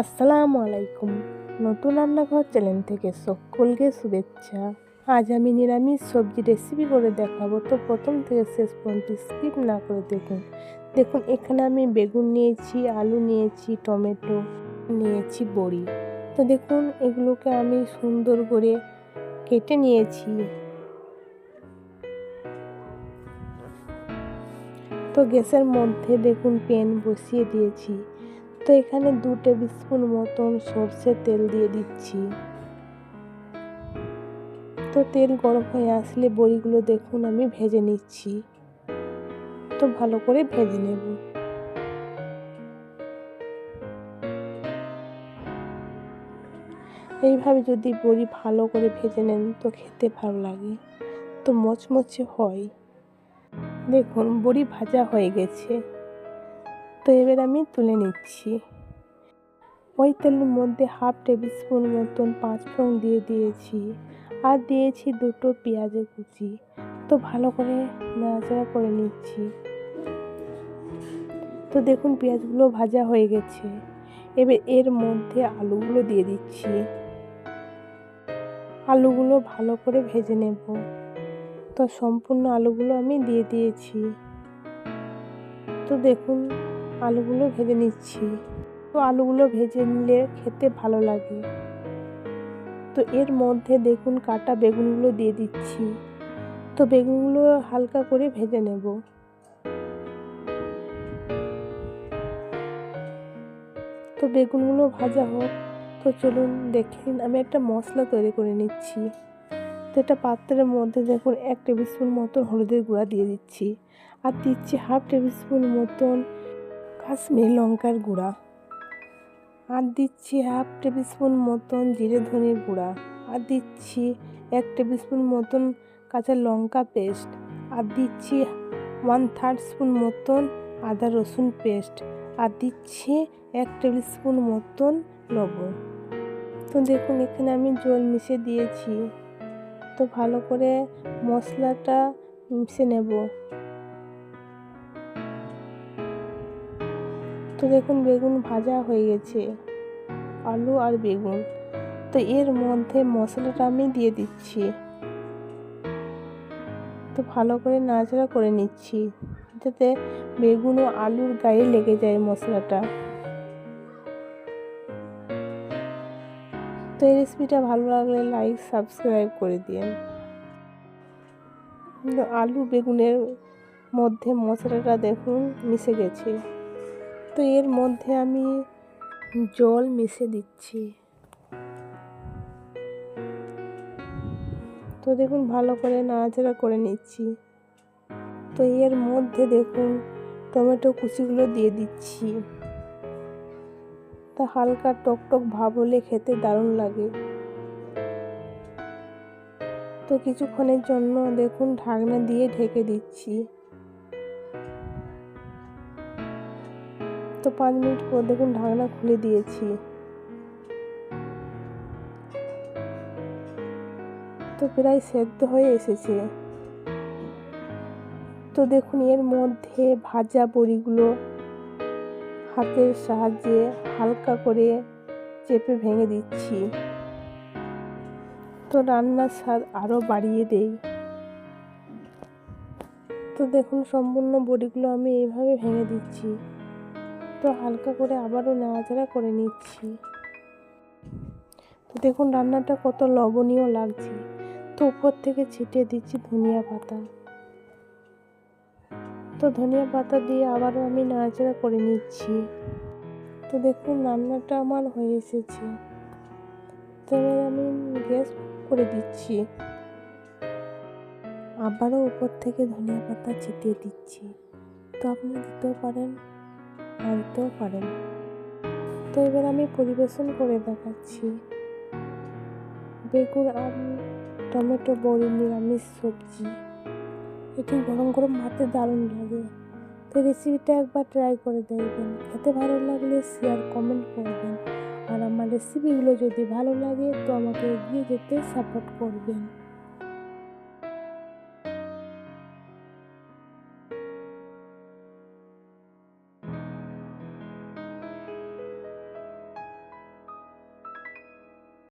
আসসালামু আলাইকুম। নতুন রান্নাঘর চ্যানেল থেকে সকলকে শুভেচ্ছা। আজ আমি নিরামিষ সবজি রেসিপি করে দেখাবো। তো প্রথম থেকে শেষ পর্যন্ত স্কিপ না করে দেখুন। দেখুন, এখানে আমি বেগুন নিয়েছি, আলু নিয়েছি, টমেটো নিয়েছি, বড়ি। তো দেখুন, এগুলোকে আমি সুন্দর করে কেটে নিয়েছি। তো গ্যাসের মধ্যে দেখুন, প্যান বসিয়ে দিয়েছি। তো এখানে দু টেবিল স্পুন মতন সর্ষের তেল দিয়ে দিচ্ছি। তো তেল গরম হয়ে আসলে বড়িগুলো দেখুন আমি ভেজে নিচ্ছি। তো ভালো করে ভেজে নেব। এইভাবে যদি বড়ি ভালো করে ভেজে নেন তো খেতে ভালো লাগে। তো মচমচে হয়। দেখুন বড়ি ভাজা হয়ে গেছে। তো এবার আমি তুলে নিচ্ছি। ওই তেলের মধ্যে হাফ টেবিল স্পুন মতন পাঁচ ফোড়ন দিয়ে দিয়েছি আর দিয়েছি দুটো পেঁয়াজের কুচি। তো ভালো করে নাড়াচাড়া করে নিচ্ছি। তো দেখুন পেঁয়াজগুলো ভাজা হয়ে গেছে। এবার এর মধ্যে আলুগুলো দিয়ে দিচ্ছি। আলুগুলো ভালো করে ভেজে নেব। তো সম্পূর্ণ আলুগুলো আমি দিয়ে দিয়েছি। তো দেখুন আলুগুলো ভেজে নিচ্ছি। তো আলুগুলো ভেজে নিলে খেতে ভালো লাগে। তো এর মধ্যে দেখুন কাটা বেগুনগুলো দিয়ে দিচ্ছি। তো বেগুনগুলো হালকা করে ভেজে নেব। তো বেগুনগুলো ভাজা হোক, তো চলুন দেখেন আমি একটা মশলা তৈরি করে নিচ্ছি। তো এটা পাত্রের মধ্যে দেখুন এক টেবিল স্পুন মতন হলুদের গুঁড়া দিয়ে দিচ্ছি। আর দিচ্ছি হাফ টেবিল স্পুন মতন কাশ্মীর লঙ্কার গুঁড়া। আর দিচ্ছি হাফ টেবিল স্পুন মতন জিরে ধনির গুঁড়া। আর দিচ্ছি এক টেবিল স্পুন মতন কাঁচা লঙ্কা পেস্ট। আর দিচ্ছি ওয়ান থার্ড স্পুন মতন আদা রসুন পেস্ট। আর দিচ্ছি এক টেবিল স্পুন মতন লবণ। তো দেখুন, এখানে আমি জল মিশে দিয়েছি। তো ভালো করে মশলাটা মিশে নেব। তো দেখুন বেগুন ভাজা হয়ে গেছে, আলু আর বেগুন। তো এর মধ্যে মশলাটা আমি দিয়ে দিচ্ছি। তো ভালো করে নাড়াচাড়া করে নিচ্ছি, যাতে বেগুন ও আলুর গায়ে লেগে যায় মশলাটা। তো এই রেসিপিটা ভালো লাগলে লাইক, সাবস্ক্রাইব করে দিন। আলু, বেগুনের মধ্যে মশলাটা দেখুন মিশে গেছে। তো এর মধ্যে আমি জল মিশে দিচ্ছি। তো দেখুন, ভালো করে নাড়াচাড়া করে নিচ্ছি। তো এর মধ্যে দেখুন, টমেটো কুচিগুলো দিয়ে দিচ্ছি। তা হালকা টক টক ভাব হলে খেতে দারুণ লাগে। তো কিছুক্ষণের জন্য দেখুন, ঢাকনা দিয়ে ঢেকে দিচ্ছি। তো পাঁচ মিনিট পর দেখুন ঢাকনা খুলে দিয়েছি। তো প্রায় সেদ্ধ হয়ে এসেছে। তো দেখুন এর মধ্যে ভাজা বড়িগুলো হাতের সাহায্যে হালকা করে চেপে ভেঙে দিচ্ছি। তো রান্নার স্বাদ আরও বাড়িয়ে দেই। তো দেখুন সম্পূর্ণ বড়িগুলো আমি এইভাবে ভেঙে দিচ্ছি। তো হালকা করে আবারও নাড়াচাড়া করে নিচ্ছি। তো দেখুন রান্নাটা কত লবণীয় লাগছে। তো উপর থেকে ছিটিয়ে দিচ্ছি ধনিয়া পাতা। তো ধনিয়া পাতা দিয়ে আবারও আমি নাড়াচাড়া করে নিচ্ছি। তো দেখুন রান্নাটা আমার হয়ে এসেছে। তো আমি গ্যাস করে দিচ্ছি। আবারও উপর থেকে ধনিয়া পাতা ছিটিয়ে দিচ্ছি। তো আপনি দিতেও পারেন না দিতেও পারেন। তো এবার আমি পরিবেশন করে দেখাচ্ছি। বেগুন আর টমেটো, বড়ি, নিরামিষ সবজি। এটি গরম গরম ভাতে দারুণ লাগে। তো রেসিপিটা একবার ট্রাই করে দেখবেন। খেতে ভালো লাগলে শেয়ার কমেন্ট করবেন। আর আমার রেসিপিগুলো যদি ভালো লাগে, তো আমাকে এগিয়ে যেতে সাপোর্ট করবেন।